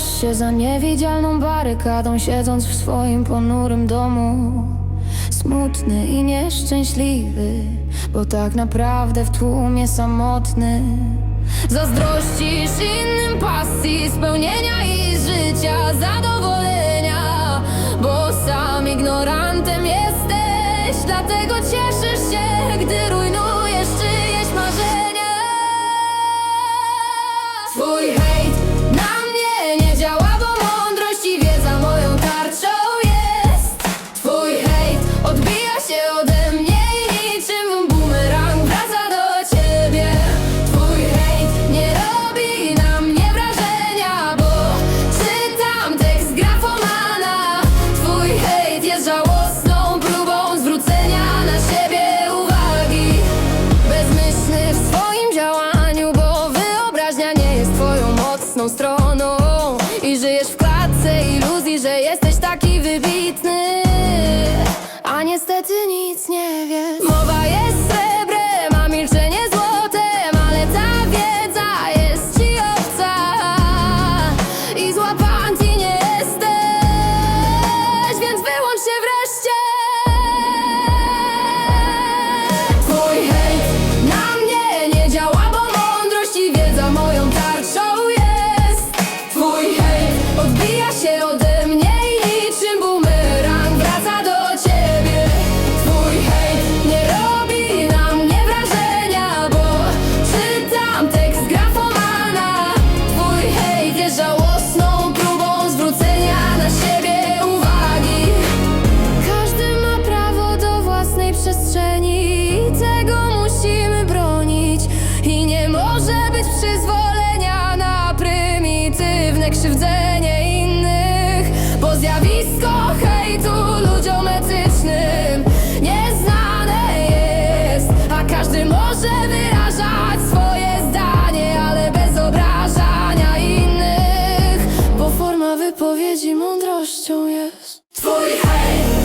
Chowasz się za niewidzialną barykadą Siedząc w swoim ponurym domu. Smutny i nieszczęśliwy Bo tak naprawdę w tłumie samotny. Zazdrościsz innym pasji Spełnienia i życia Zadowolenia Bo sam ignorantem jesteś. Dlatego cieszysz nic nie wiesz. przyzwolenia na prymitywne krzywdzenie innych. Bo zjawisko hejtu ludziom etycznym nieznane jest A każdy może wyrażać swoje zdanie, ale bez obrażania innych. Bo forma wypowiedzi mądrością jest. Twój hejt